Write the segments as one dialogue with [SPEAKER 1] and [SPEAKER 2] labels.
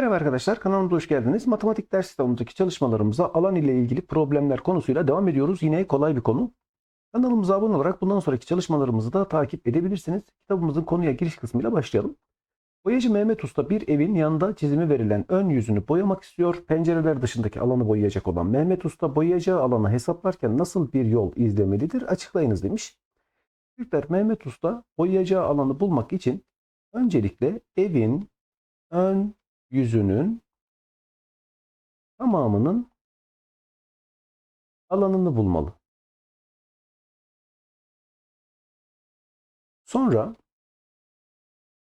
[SPEAKER 1] Merhaba arkadaşlar, kanalımıza hoş geldiniz. Matematik ders kitabımızdaki çalışmalarımıza alan ile ilgili problemler konusuyla devam ediyoruz. Yine kolay bir konu. Kanalımıza abone olarak bundan sonraki çalışmalarımızı da takip edebilirsiniz. Kitabımızın konuya giriş kısmıyla başlayalım. Boyacı Mehmet Usta bir evin yanında çizimi verilen ön yüzünü boyamak istiyor. Pencereler dışındaki alanı boyayacak olan Mehmet Usta boyayacağı alanı hesaplarken nasıl bir yol izlemelidir açıklayınız demiş. Türkler Mehmet Usta boyayacağı alanı bulmak için öncelikle evin ön yüzünün tamamının alanını bulmalı. Sonra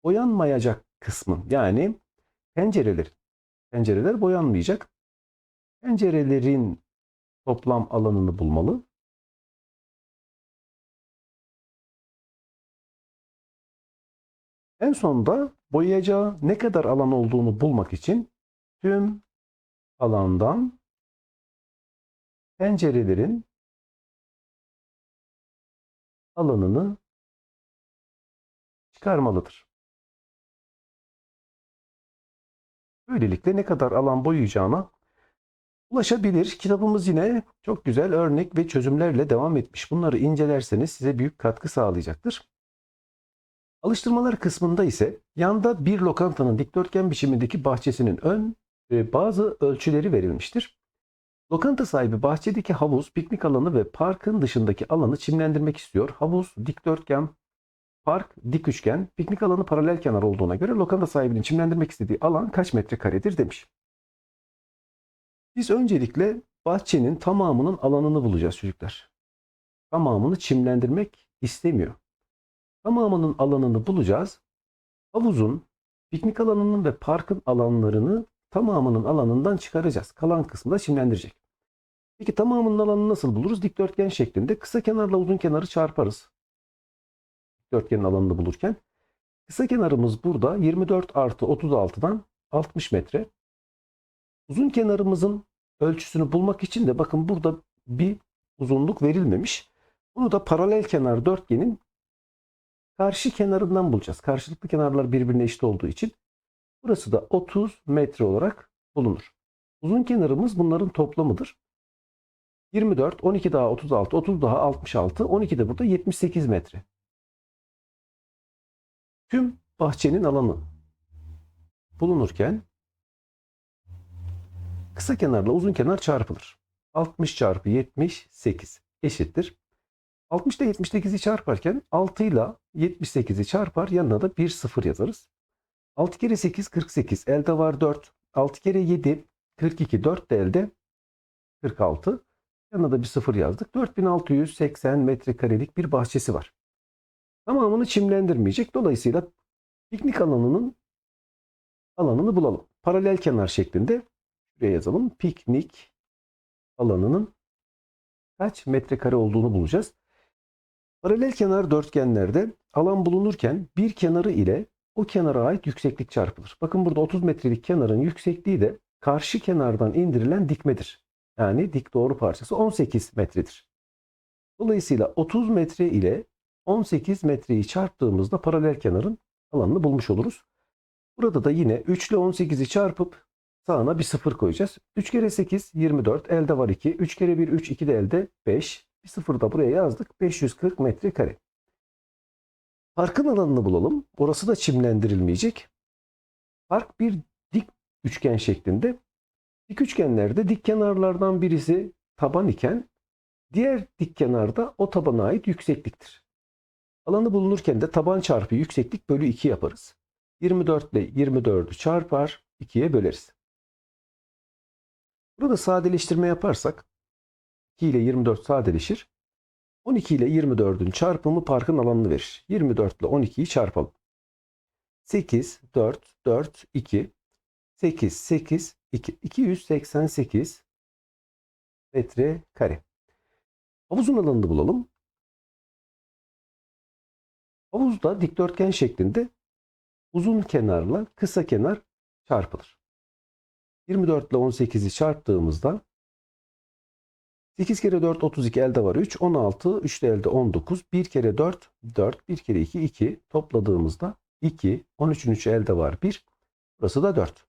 [SPEAKER 1] boyanmayacak kısmın yani pencereler pencereler boyanmayacak. Pencerelerin toplam alanını bulmalı. En sonunda boyayacağı ne kadar alan olduğunu bulmak için tüm alandan pencerelerin alanını çıkarmalıdır. Böylelikle ne kadar alan boyayacağına ulaşabilir. Kitabımız yine çok güzel örnek ve çözümlerle devam etmiş. Bunları incelerseniz size büyük katkı sağlayacaktır. Alıştırmalar kısmında ise yanda bir lokantanın dikdörtgen biçimindeki bahçesinin ön ve bazı ölçüleri verilmiştir. Lokanta sahibi bahçedeki havuz, piknik alanı ve parkın dışındaki alanı çimlendirmek istiyor. Havuz, dikdörtgen, park, dik üçgen, piknik alanı paralel kenar olduğuna göre lokanta sahibinin çimlendirmek istediği alan kaç metrekaredir demiş. Biz öncelikle bahçenin tamamının alanını bulacağız çocuklar. Tamamını çimlendirmek istemiyor. Tamamının alanını bulacağız. Havuzun, piknik alanının ve parkın alanlarını tamamının alanından çıkaracağız. Kalan kısmı da çimlendirecek. Peki tamamının alanını nasıl buluruz? Dikdörtgen şeklinde kısa kenarla uzun kenarı çarparız. Dikdörtgenin alanını bulurken. Kısa kenarımız burada 24 artı 36'dan 60 metre. Uzun kenarımızın ölçüsünü bulmak için de bakın burada bir uzunluk verilmemiş. Bunu da paralel kenar dörtgenin karşı kenarından bulacağız. Karşılıklı kenarlar birbirine eşit olduğu için. Burası da 30 metre olarak bulunur. Uzun kenarımız bunların toplamıdır. 24, 12 daha 36, 30 daha 66, 12 de burada 78 metre. Tüm bahçenin alanı bulunurken kısa kenarla uzun kenar çarpılır. 60 çarpı 78 eşittir. 60 ile 78'i çarparken 6 ile 78'i çarpar yanına da bir sıfır yazarız. 6 kere 8 48 elde var 4. 6 kere 7 42 4 de elde 46. Yanına da bir sıfır yazdık. 4680 metrekarelik bir bahçesi var. Tamamını çimlendirmeyecek. Dolayısıyla piknik alanının alanını bulalım. Paralel kenar şeklinde şuraya yazalım. Piknik alanının kaç metrekare olduğunu bulacağız. Paralel kenar dörtgenlerde alan bulunurken bir kenarı ile o kenara ait yükseklik çarpılır. Bakın burada 30 metrelik kenarın yüksekliği de karşı kenardan indirilen dikmedir. Yani dik doğru parçası 18 metredir. Dolayısıyla 30 metre ile 18 metreyi çarptığımızda paralel kenarın alanını bulmuş oluruz. Burada da yine 3 ile 18'i çarpıp sağına bir sıfır koyacağız. 3 kere 8 24 elde var 2. 3 kere 1 3 2 de elde 5. Bir sıfır da buraya yazdık. 540 metrekare. Parkın alanını bulalım. Orası da çimlendirilmeyecek. Park bir dik üçgen şeklinde. Dik üçgenlerde dik kenarlardan birisi taban iken diğer dik kenarda o tabana ait yüksekliktir. Alanı bulunurken de taban çarpı yükseklik bölü 2 yaparız. 24 ile 24'ü çarpar 2'ye böleriz. Burada sadeleştirme yaparsak 2 ile 24 sadeleşir. 12 ile 24'ün çarpımı parkın alanını verir. 24 ile 12'yi çarpalım. 8, 4, 4, 2, 8, 8, 2. 288 metre kare. Havuzun alanını bulalım. Havuzda dikdörtgen şeklinde uzun kenarla kısa kenar çarpılır. 24 ile 18'i çarptığımızda 8 kere 4 32 elde var 3. 16 3 de elde 19. 1 kere 4 4. 1 kere 2 2. Topladığımızda 2. 13'ün 3'ü elde var 1. Burası da 4.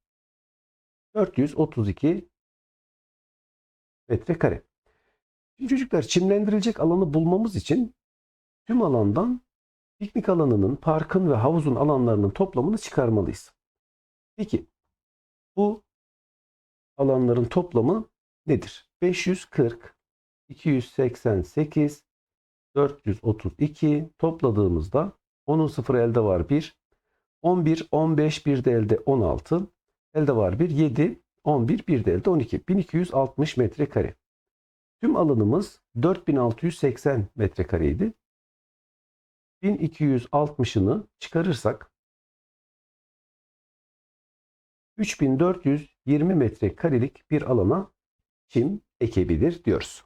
[SPEAKER 1] 432 metrekare. Şimdi çocuklar çimlendirilecek alanı bulmamız için tüm alandan piknik alanının, parkın ve havuzun alanlarının toplamını çıkarmalıyız. Peki bu alanların toplamı nedir? 540, 288, 432 topladığımızda onun sıfırı elde var 1. 11, 15, bir de elde 16. Elde var 1, 7, 11, bir de elde 12. 1260 metrekare. Tüm alanımız 4680 metrekareydi. 1260'ını çıkarırsak 3420 metrekarelik bir alana çim ekebilir diyoruz.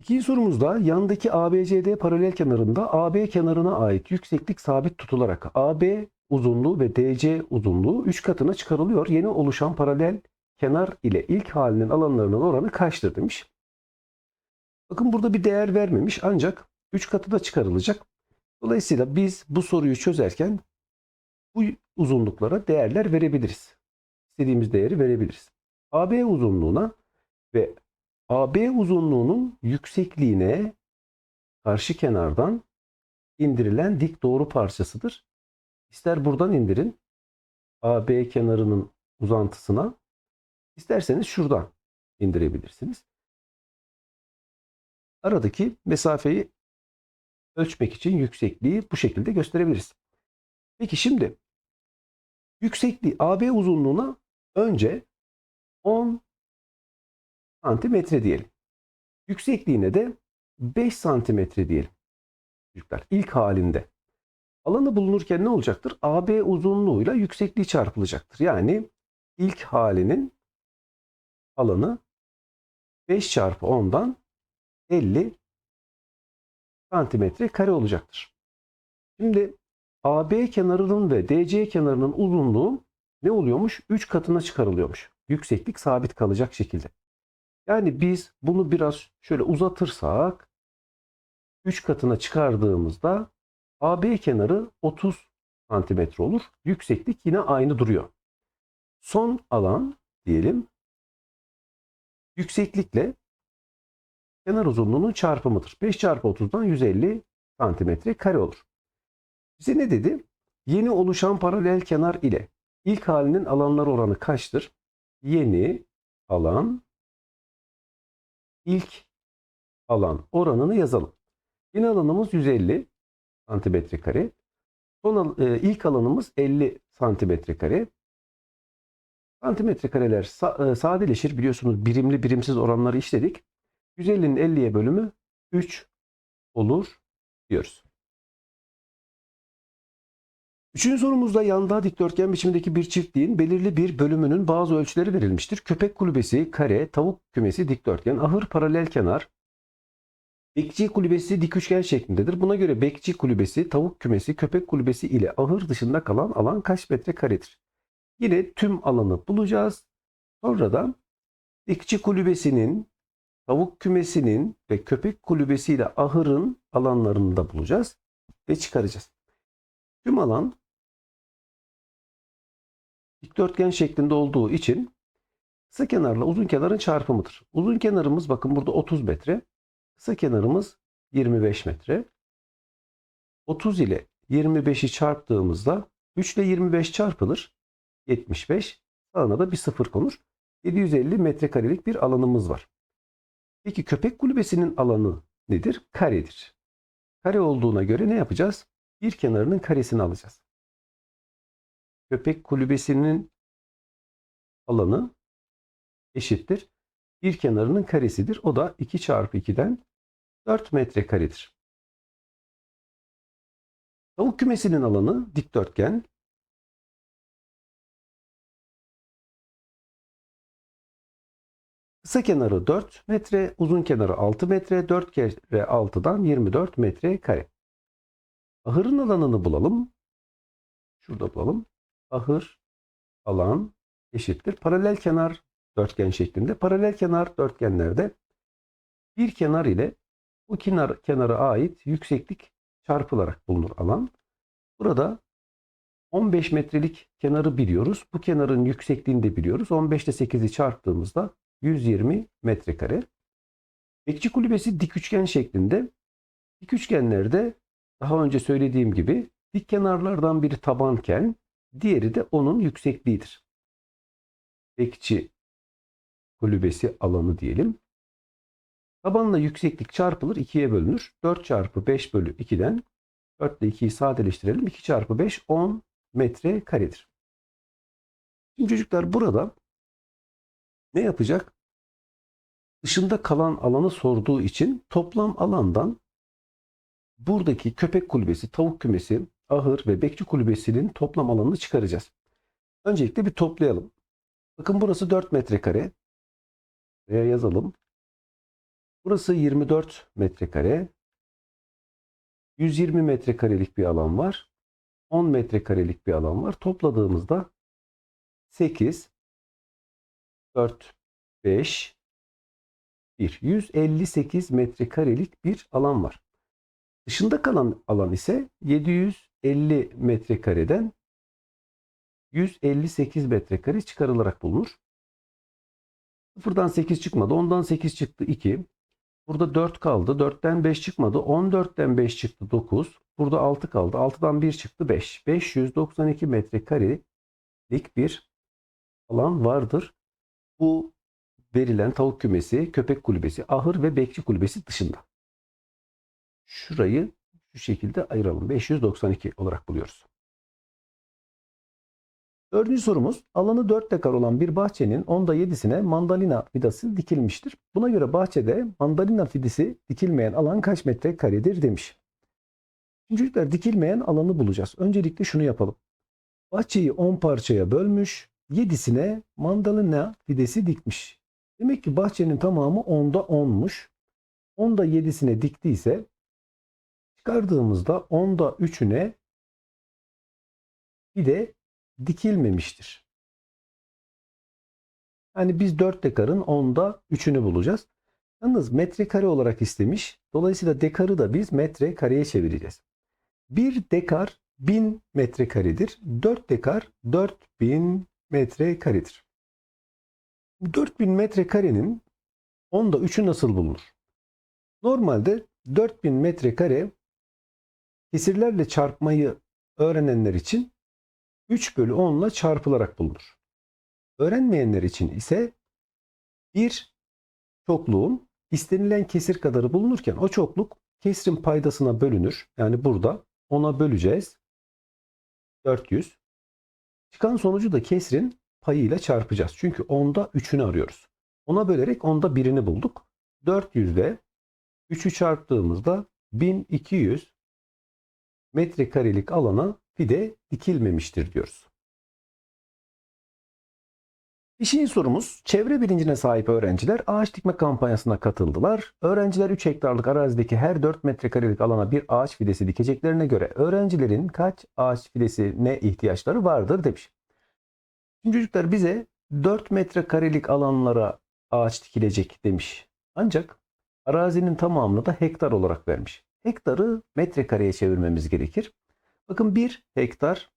[SPEAKER 1] İkinci sorumuzda yandaki ABCD paralel kenarında AB kenarına ait yükseklik sabit tutularak AB uzunluğu ve DC uzunluğu 3 katına çıkarılıyor. Yeni oluşan paralel kenar ile ilk halinin alanlarının oranı kaçtır demiş. Bakın burada bir değer vermemiş ancak 3 katı da çıkarılacak. Dolayısıyla biz bu soruyu çözerken bu uzunluklara değerler verebiliriz. İstediğimiz değeri verebiliriz. AB uzunluğuna ve AB uzunluğunun yüksekliğine karşı kenardan indirilen dik doğru parçasıdır. İster buradan indirin AB kenarının uzantısına isterseniz şuradan indirebilirsiniz. Aradaki mesafeyi ölçmek için yüksekliği bu şekilde gösterebiliriz. Peki şimdi yüksekliği AB uzunluğuna önce 10 santimetre diyelim. Yüksekliğine de 5 santimetre diyelim. Çocuklar ilk halinde. Alanı bulunurken ne olacaktır? AB uzunluğuyla yüksekliği çarpılacaktır. Yani ilk halinin alanı 5 çarpı 10'dan 50 santimetre kare olacaktır. Şimdi AB kenarının ve DC kenarının uzunluğu ne oluyormuş? 3 katına çıkarılıyormuş. Yükseklik sabit kalacak şekilde. Yani biz bunu biraz şöyle uzatırsak 3 katına çıkardığımızda AB kenarı 30 santimetre olur. Yükseklik yine aynı duruyor. Son alan diyelim yükseklikle kenar uzunluğunun çarpımıdır. 5 çarpı 30'dan 150 santimetre kare olur. Bize ne dedi? Yeni oluşan paralel kenar ile ilk halinin alanlar oranı kaçtır? Yeni alan ilk alan oranını yazalım. Yeni alanımız 150 santimetre kare. Son e, ilk alanımız 50 santimetre kare. Santimetre kareler sa- e, sadeleşir biliyorsunuz birimli birimsiz oranları işledik. 150'nin 50'ye bölümü 3 olur diyoruz. Üçüncü sorumuzda yanda dikdörtgen biçimindeki bir çiftliğin belirli bir bölümünün bazı ölçüleri verilmiştir. Köpek kulübesi, kare, tavuk kümesi dikdörtgen, ahır paralel kenar, bekçi kulübesi dik üçgen şeklindedir. Buna göre bekçi kulübesi, tavuk kümesi, köpek kulübesi ile ahır dışında kalan alan kaç metre karedir? Yine tüm alanı bulacağız. Sonra da bekçi kulübesinin, tavuk kümesinin ve köpek kulübesiyle ahırın alanlarını da bulacağız ve çıkaracağız. Tüm alan dikdörtgen şeklinde olduğu için kısa kenarla uzun kenarın çarpımıdır. Uzun kenarımız bakın burada 30 metre. Kısa kenarımız 25 metre. 30 ile 25'i çarptığımızda 3 ile 25 çarpılır. 75. Sağına da bir sıfır konur. 750 metrekarelik bir alanımız var. Peki köpek kulübesinin alanı nedir? Karedir. Kare olduğuna göre ne yapacağız? Bir kenarının karesini alacağız. Köpek kulübesinin alanı eşittir. Bir kenarının karesidir. O da 2 çarpı 2'den 4 metrekaredir. Tavuk kümesinin alanı dikdörtgen. Kısa kenarı 4 metre, uzun kenarı 6 metre, 4 kere 6'dan 24 metre kare. Ahırın alanını bulalım. Şurada bulalım. Ahır alan eşittir. Paralel kenar dörtgen şeklinde. Paralel kenar dörtgenlerde bir kenar ile bu kenar kenara ait yükseklik çarpılarak bulunur alan. Burada 15 metrelik kenarı biliyoruz. Bu kenarın yüksekliğini de biliyoruz. 15 ile 8'i çarptığımızda 120 metrekare. Bekçi kulübesi dik üçgen şeklinde. Dik üçgenlerde daha önce söylediğim gibi dik kenarlardan biri tabanken diğeri de onun yüksekliğidir. Bekçi kulübesi alanı diyelim. Tabanla yükseklik çarpılır 2'ye bölünür. 4 çarpı 5 bölü 2'den 4 ile 2'yi sadeleştirelim. 2 çarpı 5 10 metre karedir. Şimdi çocuklar burada ne yapacak? Dışında kalan alanı sorduğu için toplam alandan buradaki köpek kulübesi, tavuk kümesi, ahır ve bekçi kulübesinin toplam alanını çıkaracağız. Öncelikle bir toplayalım. Bakın burası 4 metrekare. Buraya yazalım. Burası 24 metrekare. 120 metrekarelik bir alan var. 10 metrekarelik bir alan var. Topladığımızda 8, 4, 5, 1. 158 metrekarelik bir alan var. Dışında kalan alan ise 750 metrekareden 158 metrekare çıkarılarak bulunur. Sıfırdan 8 çıkmadı. 10'dan 8 çıktı 2. Burada 4 kaldı. 4'ten 5 çıkmadı. 14'ten 5 çıktı 9. Burada 6 kaldı. 6'dan 1 çıktı 5. 592 metrekarelik bir alan vardır. Bu verilen tavuk kümesi, köpek kulübesi, ahır ve bekçi kulübesi dışında. Şurayı şu şekilde ayıralım. 592 olarak buluyoruz. Dördüncü sorumuz alanı 4 dekar olan bir bahçenin onda 7'sine mandalina fidası dikilmiştir. Buna göre bahçede mandalina fidesi dikilmeyen alan kaç metre karedir demiş. Şimdi çocuklar dikilmeyen alanı bulacağız. Öncelikle şunu yapalım. Bahçeyi 10 parçaya bölmüş, 7'sine mandalina fidesi dikmiş. Demek ki bahçenin tamamı 10'da 10'muş. 10'da 7'sine diktiyse çıkardığımızda 10'da 3'üne fide dikilmemiştir. Yani biz 4 dekarın 10'da 3'ünü bulacağız. Yalnız metrekare olarak istemiş. Dolayısıyla dekarı da biz metre kareye çevireceğiz. 1 dekar 1000 metrekaredir. 4 dekar 4000 metrekaredir. 4000 metrekarenin 10'da 3'ü nasıl bulunur? Normalde 4000 metrekare kesirlerle çarpmayı öğrenenler için 3 bölü 10 ile çarpılarak bulunur. Öğrenmeyenler için ise bir çokluğun istenilen kesir kadarı bulunurken o çokluk kesirin paydasına bölünür. Yani burada 10'a böleceğiz. 400. Çıkan sonucu da kesrin payıyla çarpacağız. Çünkü 10'da 3'ünü arıyoruz. 10'a bölerek 10'da 1'ini bulduk. 400'de 3'ü çarptığımızda 1200 metrekarelik alana fide dikilmemiştir diyoruz. Beşinci sorumuz, çevre bilincine sahip öğrenciler ağaç dikme kampanyasına katıldılar. Öğrenciler 3 hektarlık arazideki her 4 metrekarelik alana bir ağaç fidesi dikeceklerine göre öğrencilerin kaç ağaç fidesine ihtiyaçları vardır demiş. Şimdi çocuklar bize 4 metrekarelik alanlara ağaç dikilecek demiş. Ancak arazinin tamamını da hektar olarak vermiş. Hektarı metrekareye çevirmemiz gerekir. Bakın 1 hektar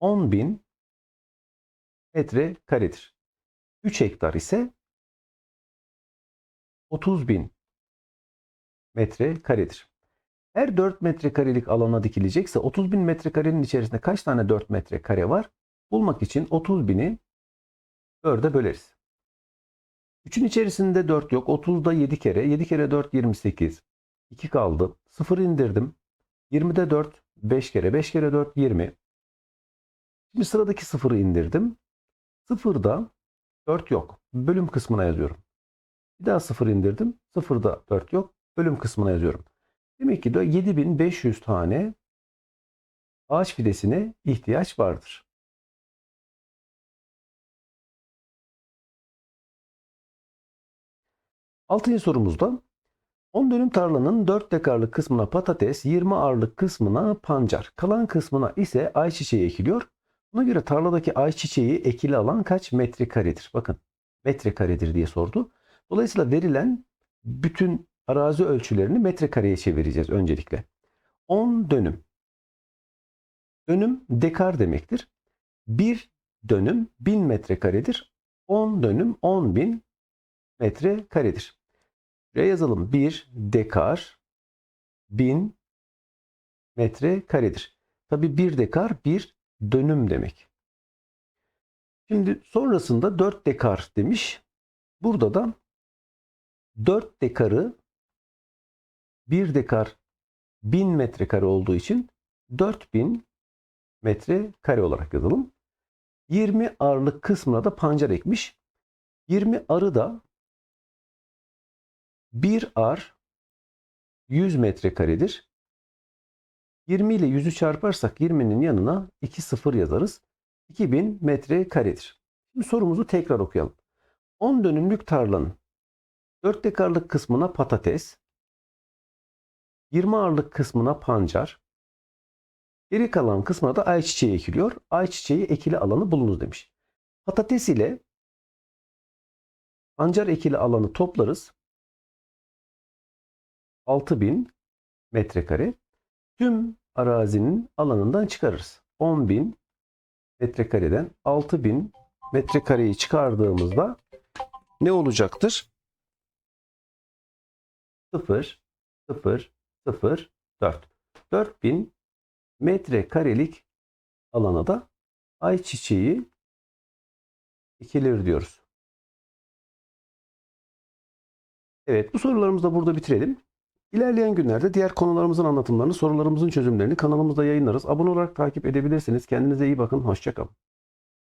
[SPEAKER 1] 10 bin metre karedir. 3 hektar ise 30 bin metre karedir. Her 4 metrekarelik alana dikilecekse 30 bin metrekarenin içerisinde kaç tane 4 metrekare var? Bulmak için 30 bini 4'e böleriz. 3'ün içerisinde 4 yok. 30'da 7 kere. 7 kere 4 28. 2 kaldı. 0 indirdim. 20'de 4 5 kere. 5 kere 4 20. Şimdi sıradaki 0'ı indirdim. 0'da 4 yok. Bölüm kısmına yazıyorum. Bir daha 0 indirdim. 0'da 4 yok. Bölüm kısmına yazıyorum. Demek ki de 7500 tane ağaç fidesine ihtiyaç vardır. Altıncı sorumuzda 10 dönüm tarlanın 4 dekarlık kısmına patates, 20 arlık kısmına pancar, kalan kısmına ise ayçiçeği ekiliyor. Buna göre tarladaki ayçiçeği ekili alan kaç metrekaredir? Bakın metrekaredir diye sordu. Dolayısıyla verilen bütün arazi ölçülerini metrekareye çevireceğiz öncelikle. 10 dönüm Dönüm dekar demektir. Bir dönüm 1000 metrekaredir. 10 dönüm 10 bin metrekaredir. Buraya yazalım. 1 dekar 1000 metrekaredir. Tabi 1 dekar bir dönüm demek. Şimdi sonrasında 4 dekar demiş. Burada da 4 dekarı 1 dekar 1000 metrekare olduğu için 4000 metrekare olarak yazalım. 20 arlık kısmına da pancar ekmiş. 20 arı da 1 ar 100 metrekaredir. 20 ile 100'ü çarparsak 20'nin yanına 2 sıfır yazarız. 2000 metrekaredir. Şimdi sorumuzu tekrar okuyalım. 10 dönümlük tarlanın 4 dekarlık kısmına patates, 20 arlık kısmına pancar, geri kalan kısmına da ayçiçeği ekiliyor. Ayçiçeği ekili alanı bulunuz demiş. Patates ile pancar ekili alanı toplarız. 6000 metrekare. Tüm arazinin alanından çıkarırız. 10.000 metrekareden 6000 metrekareyi çıkardığımızda ne olacaktır? 0 0 0 4. 4000 metrekarelik alana da ayçiçeği ekilir diyoruz. Evet bu sorularımızı da burada bitirelim. İlerleyen günlerde diğer konularımızın anlatımlarını, sorularımızın çözümlerini kanalımızda yayınlarız. Abone olarak takip edebilirsiniz. Kendinize iyi bakın. Hoşçakalın.